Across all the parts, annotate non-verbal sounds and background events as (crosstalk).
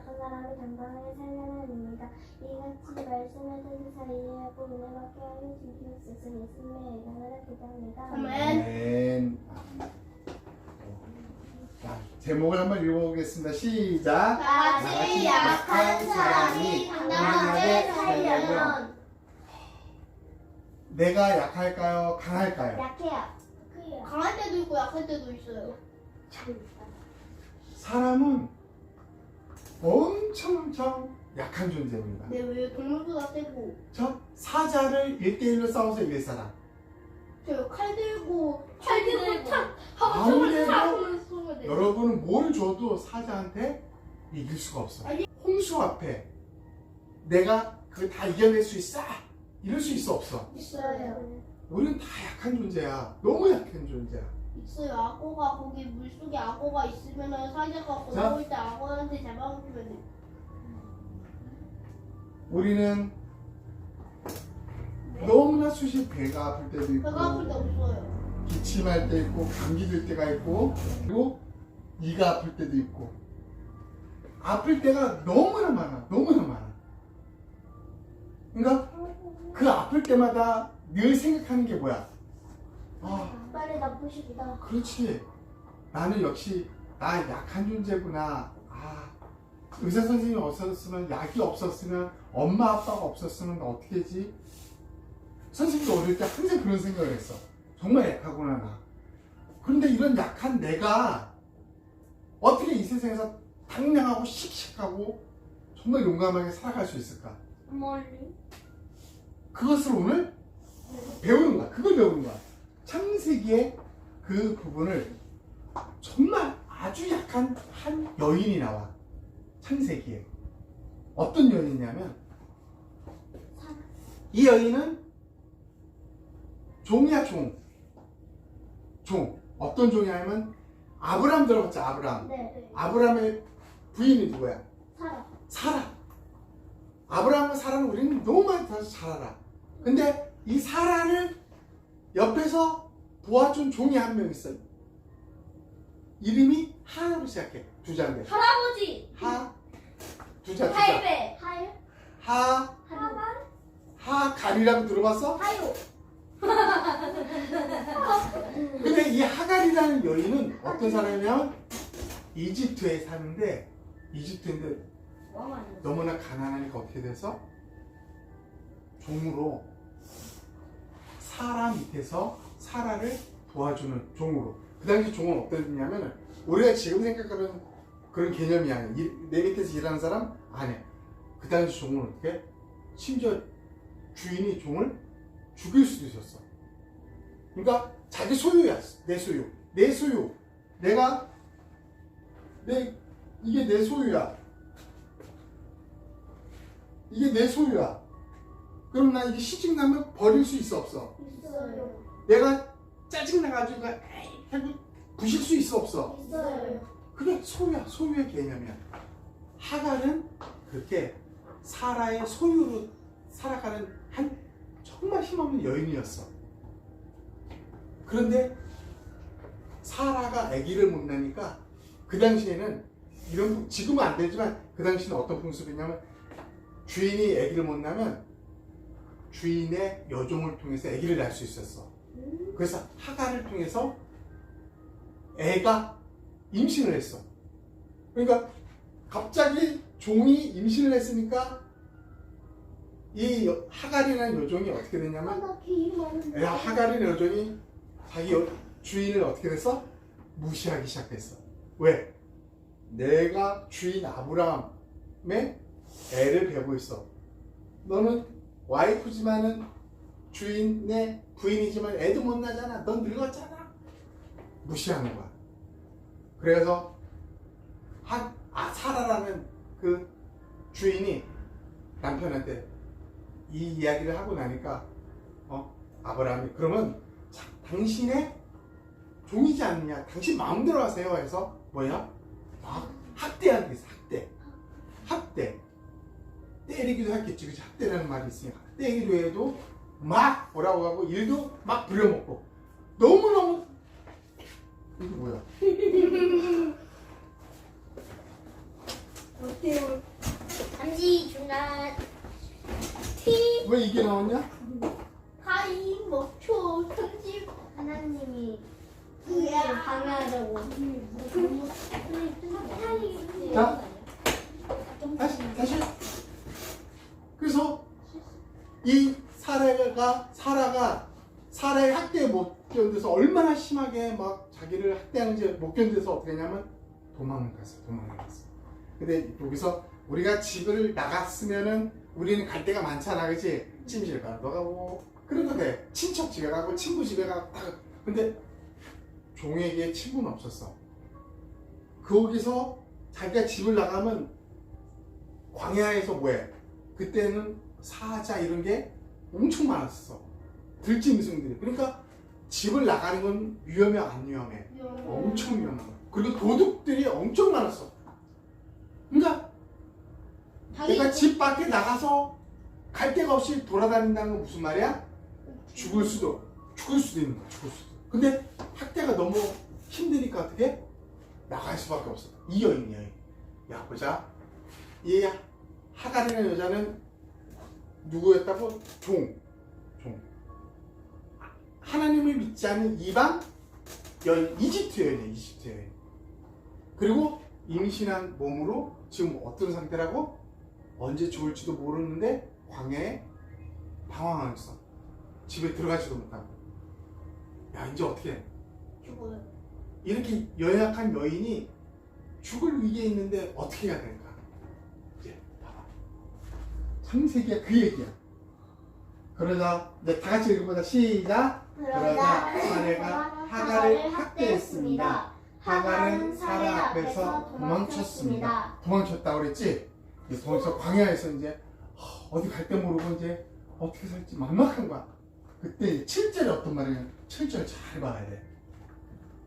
약한 사람이 단단하게 살려는 입니다. 이같이 말씀을 뜻을 이해하고 은혜 받게 하여 주시옵소서 예수님의 이름으로 기도합니다. 아멘. 자, 제목을 한번 읽어보겠습니다. 시작. 같이 약한 사람이 단단하게 살려면 내가 약할까요? 강할까요? 약해요. 강할 때도 있고 약할 때도 있어요. 사람은 엄청 엄청 약한 존재입니다. 네, 왜 동물보다 세고 저 사자를 1대1로 싸워서 이길 사람. 저칼 들고 칼 들고 탁 하고 아무래도 총을 탁. 여러분은 뭘 줘도 사자한테 이길 수가 없어. 아니. 홍수 앞에 내가 그걸 다 이겨낼 수 있어? 이럴 수 있어 없어? 있어요. 우리는 다 약한 존재야. 너무 약한 존재야. 있어요. 악어가 거기 물속에 악어가 있으면은 사자가 자. 걸어올 때 악어한테 잡아먹으면 돼. 우리는 너무나 수시 배가 아플 때도 있고 배가 아플 때 없어요. 기침할 때 있고 감기 들 때가 있고 그리고 이가 아플 때도 있고 아플 때가 너무나 많아 너무나 많아 그러니까 그 아플 때마다 늘 생각하는 게 뭐야 아 빨리 나쁘시다. 그렇지 나는 역시 나 약한 존재구나 아 의사 선생님이 없었으면 약이 없었으면 엄마 아빠가 없었으면 어떻게 했지 선생님도 어릴 때 항상 그런 생각을 했어 정말 약하구나 나 그런데 이런 약한 내가 어떻게 이 세상에서 당냥하고 씩씩하고 정말 용감하게 살아갈 수 있을까 멀리. 그것을 오늘 배우는 거야. 그걸 배우는 거야. 창세기의 그 부분을 정말 아주 약한 한 여인이 나와. 창세기에. 어떤 여인이냐면 이 여인은 종이야 종. 종. 어떤 종이냐면 아브람 들어봤죠 아브람. 네. 아브람의 부인이 누구야? 살아. 사라. 아브라함과 사라는 우리는 너무 많이 다잘 알아. 근데 이 사라를 옆에서 도와준 종이 한 명 있어요. 이름이 하로 시작해. 두 자인데. 할아버지. 하, 두 자, 두 자. 할배. 하요? 하, 하만? 하갈이라고 들어봤어? 하요. (laughs) 근데 이 하갈이라는 여인은 어떤 사람이냐면 이집트에 사는데 이집트인데 너무나 가난하니까 어떻게 돼서 종으로 사라 밑에서 사라를 도와주는 종으로. 그 당시 종은 어땠냐면 우리가 지금 생각하는 그런 개념이 아니야 이- 내 밑에서 일하는 사람 아니야 그 당시 종은 어떻게? 심지어 주인이 종을 죽일 수도 있었어. 그러니까 자기 소유야 내 소유. 내 소유. 내가 내 이게 내 소유야. 이게 내 소유야. 그럼 나 이게 시집 나면 버릴 수 있어 없어? 있어요. 내가 짜증 나가지고 에이 하고 부실 수 있어 없어? 있어요. 그게 소유야 소유의 개념이야. 하갈은 그렇게 사라의 소유로 살아가는 한 정말 힘없는 여인이었어. 그런데 사라가 아기를 못 낳으니까 그 당시에는 이런 지금은 안 되지만 그 당시에는 어떤 풍습이냐면 주인이 아기를 못 낳으면 주인의 여종을 통해서 아기를 낳을 수 있었어. 그래서 하갈을 통해서 애가 임신을 했어. 그러니까 갑자기 종이 임신을 했으니까 이 여- 하갈이라는 여종이 어떻게 됐냐면. 야, 하갈이라는 여종이 자기 여- 주인을 어떻게 됐어? 무시하기 시작했어. 왜? 내가 주인 아브라함의 애를 배고 있어. 너는 와이프지만은 주인의 부인이지만 애도 못 나잖아. 넌 늙었잖아. 무시하는 거야. 그래서 한 아, 사라라는 그 주인이 남편한테 이 이야기를 하고 나니까 어 아브라함이 그러면 자, 당신의 종이지 않느냐? 당신 마음대로 하세요. 해서 뭐야? 막 학대하는 게 학대. 학대. 때리기도 했겠지. 그치? 학대라는 말이 있으니까. 때리기도 해도 막 뭐라고 하고 일도 막 부려먹고 너무너무 이게 뭐야? 어때요? 잠시 중간 티 왜 이게 나왔냐? 하이 먹초 편집 하나님이 우리를 방해하려고 자 다시 다시 그래서 이 사례가 사라가 사례의 학대에 못 견뎌서 얼마나 심하게 막 자기를 학대하는지 못 견뎌서 어떻게 했냐면 도망을 갔어. 도망을 갔어. 근데 여기서 우리가 집을 나갔으면은 우리는 갈 데가 많잖아, 그치? 찜질 가. 너가 뭐 그래도 돼. 친척 집에 가고 친구 집에 가고 다. 근데 종에게 친구는 없었어. 거기서 자기가 집을 나가면 광야에서 뭐해? 그때는 사자 이런 게 엄청 많았어. 들짐승들이. 그러니까 집을 나가는 건 위험해 안 위험해? 엄청 위험한 거야. 그리고 도둑들이 엄청 많았어. 그러니까 내가 집 밖에 나가서 갈 데가 없이 돌아다닌다는 건 무슨 말이야? 죽을 수도 죽을 수도 있는 거야. 죽을 수도. 근데 학대가 너무 힘드니까 어떻게 나갈 수밖에 없어. 이 여인 여인. 야 보자. 이 하갈이라는 여자는 누구였다고? 종. 종. 하나님을 믿지 않는 이방 여인 이집트 여인이야 이집트 여인. 그리고 임신한 몸으로 지금 어떤 상태라고? 언제 죽을지도 모르는데 광야에 방황하였어. 집에 들어가지도 못하고. 야 이제 어떻게 해? 죽어요. 이렇게 연약한 여인이 죽을 위기에 있는데 어떻게 해야 봐봐. 창세기야 그 얘기야. 그러자 이제 다 같이 읽어보자. 시작. 그러자 사례가 하갈을 학대했습니다. 하갈은 사라 앞에서 도망쳤습니다. 도망쳤다 그랬지? 도망쳐 광야에서 이제 하, 어디 갈데 모르고 이제 어떻게 살지 막막한 거야. 그때 7절에 어떤 말이냐? 7절 잘 봐야 돼.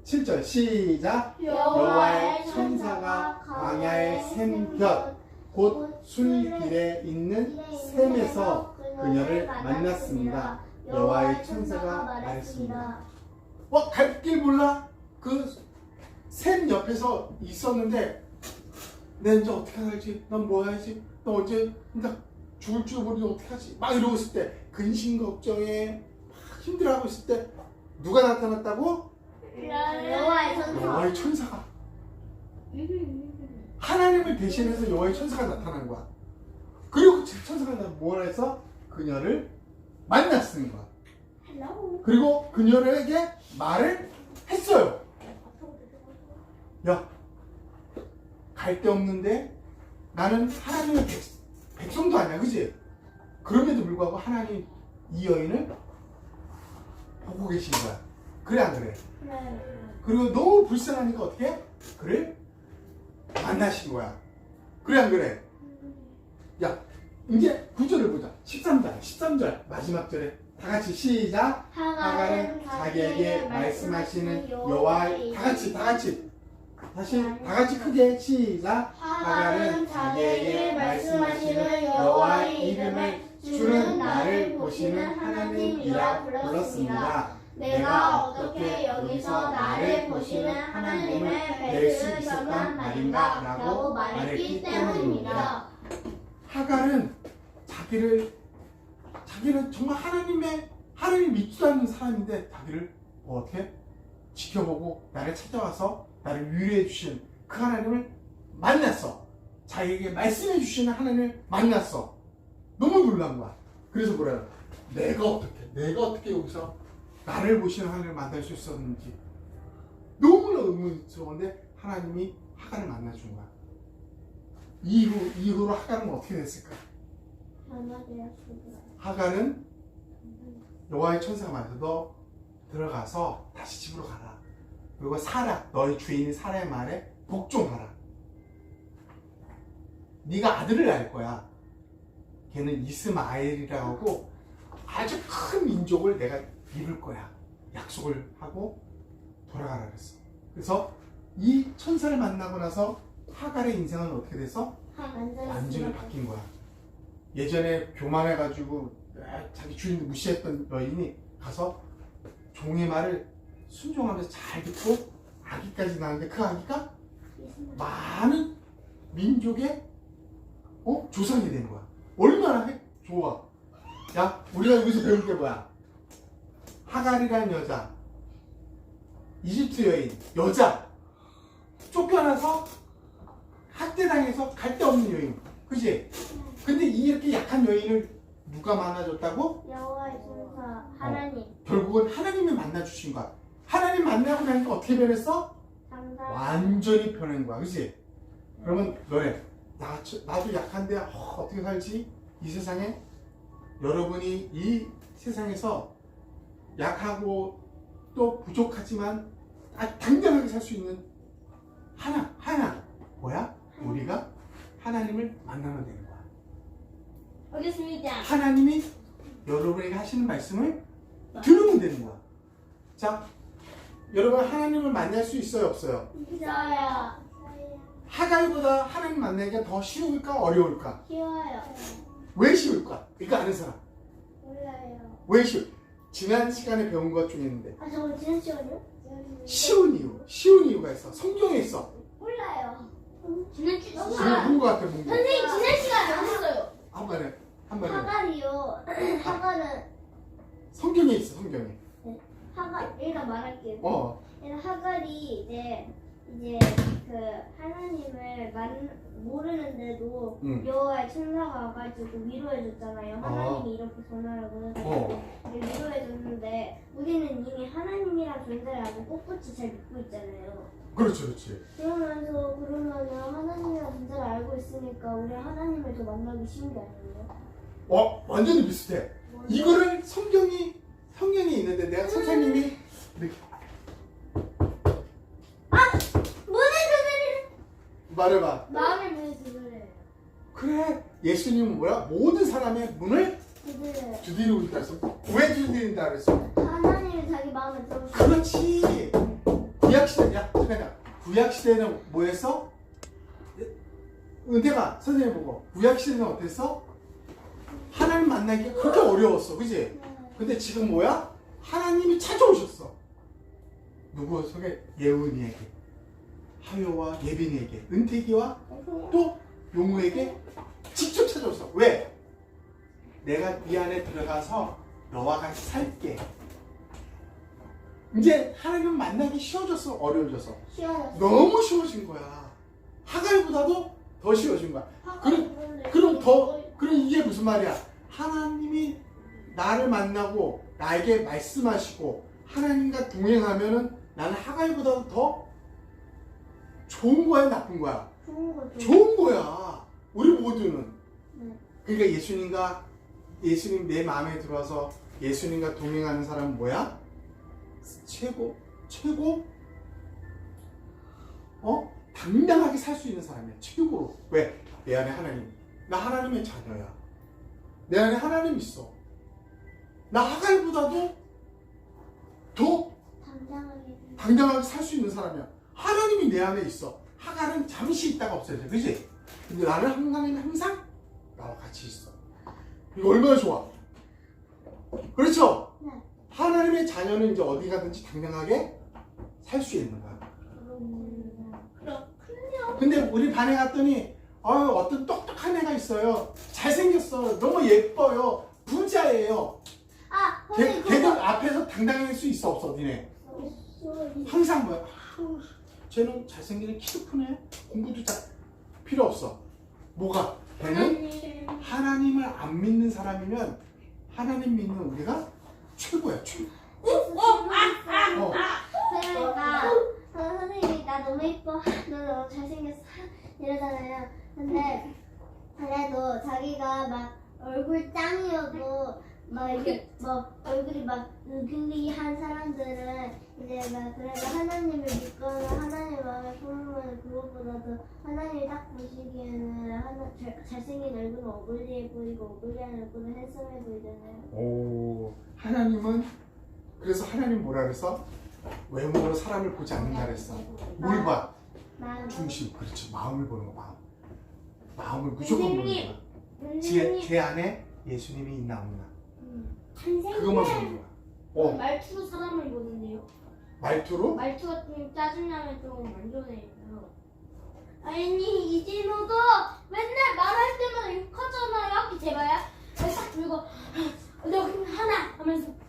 7절 시작. 여호와의 천사가 광야의 샘곁 곧 술길에 있는 샘에서 그녀를 만났습니다. 여호와의 천사가 말했습니다. 어, 갈길 몰라? 그 샘 옆에서 있었는데 내 이제 어떻게 살지? 난 뭐 해야지? 나 언제 나 죽을 줄 모르니 어떻게 하지? 막 이러고 있을 때 근심 걱정에 막 힘들어하고 있을 때 누가 나타났다고? 여호와의 천사. 여호와의 천사가 하나님을 대신해서 여호와의 천사가 나타난 거야. 그리고 그 천사가 나 뭐라 해서 그녀를 만났는 거야. 그리고 그녀에게 말을 했어요. 야, 갈 데 없는데 나는 하나님의 백, 백성도 아니야, 그지? 그럼에도 불구하고 하나님 이 여인을 보고 계신 거야. 그래 안 그래? 그리고 너무 불쌍하니까 어떻게? 해? 그를 만나신 거야. 그래 안 그래? 야, 이제 9절을 보자. 13절, 13절 마지막 절에 다 같이 시작. 하갈은 자기에게 말씀하시는 여호와 다 같이 다 같이 다시 다 같이 크게 시작. 하갈은 자기에게 말씀하시는 여호와의 이름을 주는 나를 보시는 하나님이라 불렀습니다. 내가 어떻게 여기서 나를 보시는 하나님을 뵐수 있었단 말인가? 라고 말했기 때문입니다. 하갈은 자기를 자기는 정말 하나님의 하나님 믿지도 않는 사람인데 자기를 뭐 어떻게 지켜보고 나를 찾아와서 나를 위로해 주신 그 하나님을 만났어. 자기에게 말씀해 주시는 하나님을 만났어. 너무 놀란 거야. 그래서 뭐래요? 내가 어떻게 내가 어떻게 여기서 나를 보시는 하나님을 만날 수 있었는지 너무나 의문스러운데 하나님이 하갈을 만나준 거야. 이후 이후로 하갈은 어떻게 됐을까? 하갈은 여호와의 천사가 말해서 너 들어가서 다시 집으로 가라. 그리고 사라 너희 주인이 사라의 말에 복종하라. 네가 아들을 낳을 거야. 걔는 이스마엘이라고 아주 큰 민족을 내가 이룰 거야. 약속을 하고 돌아가라 그랬어. 그래서 이 천사를 만나고 나서 하갈의 인생은 어떻게 돼서 완전히 바뀐 거야. 예전에 교만해가지고 아, 자기 주인을 무시했던 여인이 가서 종의 말을 순종하면서 잘 듣고 아기까지 낳았는데 그 아기가 많은 민족의 어? 조상이 된 거야. 얼마나 해? 좋아. 야, 우리가 여기서 배운 게 뭐야? 하갈이라는 여자, 이집트 여인, 여자, 쫓겨나서 학대당해서 갈 데 없는 여인, 그지? 근데 이렇게 약한 여인을 누가 만나줬다고? 여호와의 천사 하나님 결국은 하나님이 만나주신 거야. 하나님 만나고 나니까 어떻게 변했어? 완전히 변한 거야, 그지? 그러면 너네, 나, 저- 나도 약한데 어, 어떻게 살지? 이 세상에 여러분이 이 세상에서 약하고 또 부족하지만 아, 당당하게 살 수 있는 하나, 하나 뭐야? 우리가 하나님을 만나면 되는 거야. 알겠습니다 하나님이 여러분에게 하시는 말씀을 들으면 되는 거야. 자, 여러분 하나님을 만날 수 있어요, 없어요? 있어요 하갈보다 하나님 만나기가 더 쉬울까 어려울까? 쉬워요 왜 쉬울까? 이거 아는 사람. 몰라요 왜 쉬울? 지난 시간에 배운 것 중에 있는데 아 저거 지난 시간이요? 쉬운 이유, 쉬운 이유가 있어. 성경에 있어. 몰라요 지난 지금 시간 본것 같아, 본 거. 선생님 지난 시간에 안 했어요 한 번에, 한 번에. 하갈이요 하갈은 성경에 있어, 성경에. 하갈 일단 말할게요 어, 그래서 하갈이 이제 이제 그 하나님을 만 모르는데도 응. 여호와의 천사가 와가지고 위로해 줬잖아요. 하나님이 이렇게 전화를 보내서 어, 위로해 줬는데 우리는 이미 하나님이란 존재를 알고 꼿꼿이 잘 믿고 있잖아요. 그렇지, 그렇지. 그러면서 그러면은 하나님이란 존재를 알고 있으니까 우리 하나님을 더 만나기 쉬운 게 아니에요? 어, 완전히 비슷해. 이거를 성경이, 성경에 있는데 내가 선생님이 문을 두드려 말해봐. 마음의 문을 두드려요. 그래, 예수님은 뭐야? 모든 사람의 문을 두드려요. 두드리고 있다 했어. 왜 두드린다 그랬어? 하나님이 자기 마음을 들어주고 그렇지. 구약 시대, 야, 잠깐만. 구약 시대는 뭐였어? 은혜가 선생님 보고 구약 시대는 어땠어? 하나님 만나기가 그렇게 어려웠어, 그지? 근데 지금 뭐야? 하나님이 찾아오셨어. 누구 속에 예은이에게, 하요와 예빈이에게, 은택이와 또 용우에게 직접 찾아왔어. 왜? 내가 네 안에 들어가서 너와 같이 살게. 이제 하나님 만나기 쉬워졌어, 어려워졌어. 시원했어. 너무 쉬워진 거야. 하갈보다도 더 쉬워진 거야. 그럼- 그럼 더, 그럼 이게 무슨 말이야? 하나님이 나를 만나고 나에게 말씀하시고 하나님과 동행하면은 나는 하갈보다도 더 좋은 거야, 나쁜 거야? 좋은 거죠. 좋은 거야. 우리 모두는. 네. 그러니까 예수님과 예수님 내 마음에 들어와서 예수님과 동행하는 사람은 뭐야? 최고, 최고, 어? 당당하게 살 수 있는 사람이야. 최고로. 왜? 내 안에 하나님. 나 하나님의 자녀야. 내 안에 하나님 있어. 나 하갈보다도 더 당당하게 당당하게 살 수 있는 사람이야. 하나님이 내 안에 있어. 하갈은 잠시 있다가 없어져. 그지? 근데 나는 하나님이 항상 나와 같이 있어. 이거 얼마나 좋아. 그렇죠? 네. 하나님의 자녀는 이제 어디 가든지 당당하게 살 수 있는 거야. 그렇군요. 근데 우리 반에 갔더니 어, 어떤 똑똑한 애가 있어요. 잘생겼어. 너무 예뻐요. 부자예요. 아, 걔, 선생님 걔들 앞에서 당당할 수 있어 없어 니네? 항상 뭐야? 쟤는 잘생기네 키도 크네. 공부도 잘 필요 없어. 뭐가? 걔는? 하나님. 하나님을 안 믿는 사람이면 하나님 믿는 우리가 최고야 최고. 어, 그러니까 어, 선생님이 나 너무 예뻐, 너 너무 잘생겼어. 이러잖아요. 근데 그래도 자기가 막 얼굴 짱이어도 막 이게 뭐 얼굴이 막 으글리한 사람들은 이제 막 그래도 하나님을 믿거나 하나님 마음에 품으면 그것보다도 하나님이 딱 보시기에는 하나 잘, 잘생긴 얼굴은 어글리해 보이고 어글리한 얼굴은 핸섬해 보이잖아요. 오 하나님은 그래서 하나님 뭐라 그랬어? 외모로 사람을 보지 않는다 그랬어 뭘 봐? 마음. 중심 그렇지 마음을 보는 거 마음 마음을 무조건 보는 선생님. 거야 제, 제 안에 예수님이 있나 없나. 그것만 보는 거야 어 말투로 사람을 보는데요. 말투로 말투가 좀 짜증나면 좀 완전해요. 아니 이진호도 맨날 말할 때마다 욕하잖아요. 학기 제발야. 딱 들고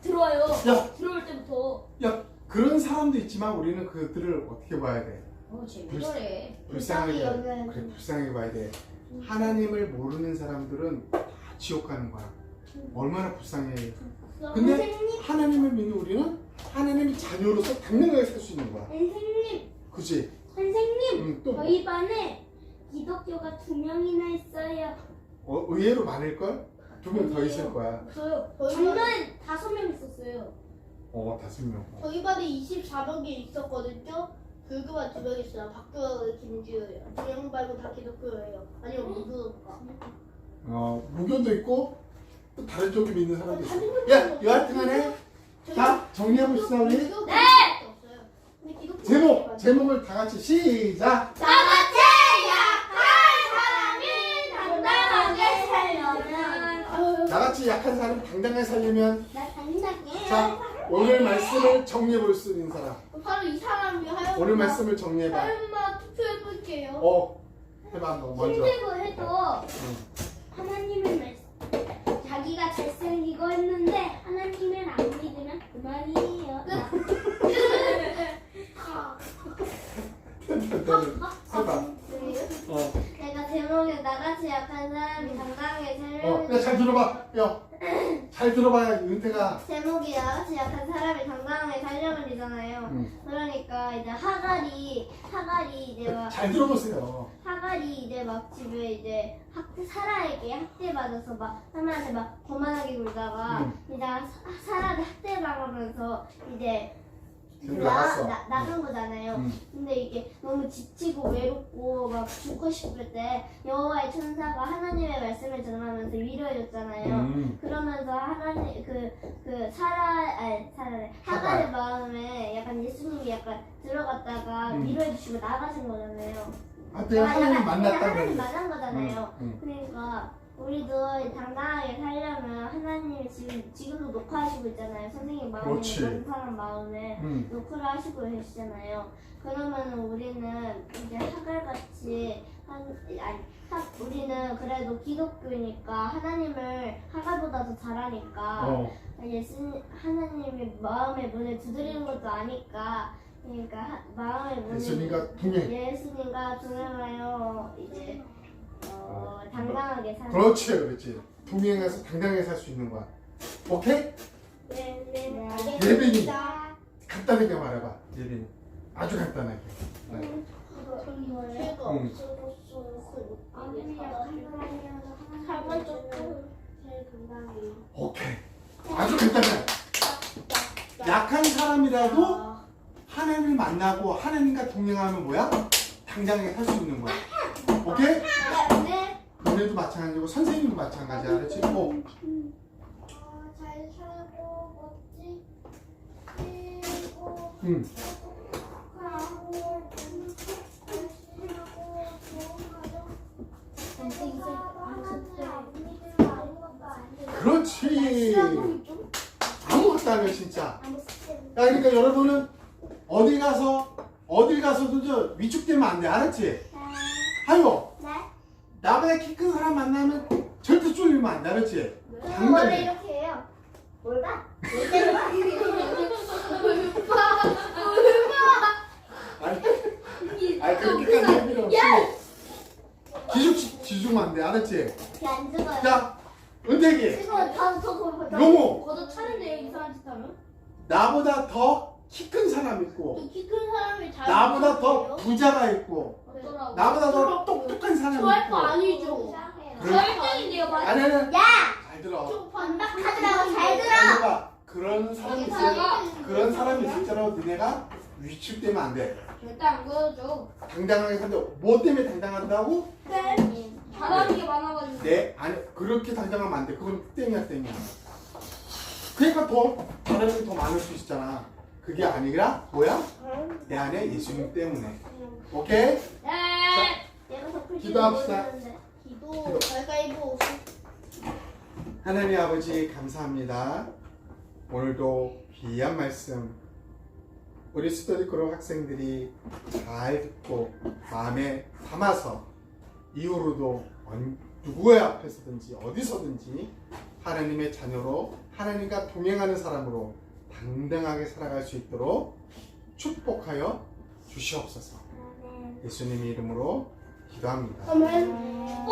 들어와요. 야. 들어올 때부터. 야 그런 사람도 있지만 우리는 그들을 어떻게 봐야 돼? 어, 쟤왜 저래? 불쌍하게 불쌍히 여겨야지. 그래 불쌍하게 봐야 돼. 하나님을 모르는 사람들은 다 지옥 가는 거야. 얼마나 불쌍해. 근데 선생님, 하나님을 믿는 우리는 하나님의 자녀로서 당연하게 살 수 있는 거야. 선생님, 그지? 선생님. 응, 또 저희 반에 기독교가 두 명이나 있어요. 어, 의외로 많을걸? 두 명 더 있을 거야. 없어요. 저희 다섯 명 있었어요. 어, 다섯 명. 어. 저희 반에 24명이 있었거든요. 불교가 두 명 있어요. 박교가 김지우예요. 두명 말고 다 기독교예요. 아니면 무교가. 어, 무교도 있고 또 다른 쪽에 믿는 사람도 있어. 다른 야, 여하튼간에 자 정리해봅시다 우리. 네. 없어요. 근데 기독교 제목 제목을 다 같이 시작. 나 같이 약한 사람이 당당하게 살려면 나같이 약한 사람 당당하게 살려면 나 당당해. 자 오늘 말씀을 정리해 볼 수 있는 사람. 바로 이 사람이 하얀 오늘 말씀을 정리해봐. 하얀마 투표해볼게요. 어 해봐 너 먼저. 힘들고 해도 응. 하나님을 말씀. 자기가 잘생기고 했는데 하나님을 안 믿으면 그만이에요. 해봐. 어. 내가 제목에 나같이 약한 사람이 당당하게 어. 살려면 야잘 들어봐. 야. 잘 들어봐야 은퇴가. 제목이 나같이 약한 사람이 당당하게 살려면이잖아요. 응. 그러니까 이제 하갈이 하갈이 이제 막 잘 들어보세요. 하갈이 이제 막 집에 이제 학 사라에게 학대 받아서 막 하나한테 막 거만하게 굴다가 응. 이제 사- 사라를 학대 당하면서 이제 나. 나, 나간 거잖아요. 응. 근데 이게 너무 지치고 외롭고 막 죽고 싶을 때 여호와의 천사가 하나님의 말씀을 전하면서 위로해줬잖아요. 음. 그러면서 하나님 그 그 사라 아니 사라래 하갈의 마음에 약간 예수님이 약간 들어갔다가 음. 위로해주시고 나가신 거잖아요. 하여튼 하나님 약간 만났다 하나님. 만난 거잖아요. 응. 그러니까 우리도 당당하게 살려면 하나님이 지금 지금도 녹화하시고 있잖아요. 선생님 마음에 그렇지. 모든 사람 마음에 응. 녹화를 하시고 계시잖아요. 그러면 우리는 이제 하갈같이 한 아니 하, 우리는 그래도 기독교니까 하나님을 하갈보다 더 잘하니까 어. 예수님 하나님의 마음의 문을 두드리는 것도 아니까 그러니까 하, 마음의 문을 예수님과 동행. 예수님과 동행하여 당당하게 사는 그렇지, 그렇지. 동행해서 당당하게 살 수 있는 거야. 오케이? 네, 네, 네. 예빈이 간단하게 말해봐. 예빈이 아주 간단하게. 네. 쪘고 제일 건강해요. 오케이. 아주 간단해. 약한 사람이라도 하나님을 만나고 하나님과 동행하면 뭐야? 당장에 살 수 있는 거야. 오케이? 네. 너네도 마찬가지고 선생님도 마찬가지야. 그렇지? 뭐 어, 잘 살고 멋지고 응. 가정 그렇지. 아무것도 안 해, 진짜. 야, 그러니까 여러분은 어디 가서 어딜 가서도 저 위축되면 안 돼. 알았지? 하요. 네? 나보다 키 큰 사람 만나면 절대 쫄리면 안 돼. 알았지? 저는 원래 이렇게 해요. 뭘 봐? 아니, 아니 그렇게까지 할 필요 없이 기죽 기죽으면 안 돼. 알았지? 걔안 죽어요. 자, 은택이, 이거 저 봐. 용호, 거저 차는데요 이상한 짓 하면? 나보다 더 키 큰 사람 있고, 키큰 사람이 잘 나보다 더? 부자가 있고, 어쩌라고? 나보다 더 똑똑한 사람이 좋아할 거 있고. 아니죠. 그래. 저 1등인데요 맞아 아니 아니. 야! 잘 들어. 좀 반박하더라고 잘 들어. 잘 들어봐. 그런 사람이 있을 여기다가 그런 사람이 있을지라도 너네가 위축되면 안 돼. 절대 안 그러죠 당당하게 산다. 뭐 때문에 당당한다고? 잘하는 게 많아가지고 네, 아니 그렇게 당당하면 안 돼. 그건 땡이야 땡이야. 그러니까 더 사람이 더 많을 수 있잖아. 그게 아니라 뭐야? 내 안에 예수님 때문에. 오케이? 네더 풀지 기도합시다. 기도 가위바위보 하나님 아버지 감사합니다. 오늘도 귀한 말씀 우리 스터디 그룹 학생들이 잘 듣고 마음에 담아서 이후로도 언- 누구의 앞에서든지 어디서든지 하나님의 자녀로 하나님과 동행하는 사람으로 당당하게 살아갈 수 있도록 축복하여 주시옵소서. 예수님의 이름으로 기도합니다. 아멘.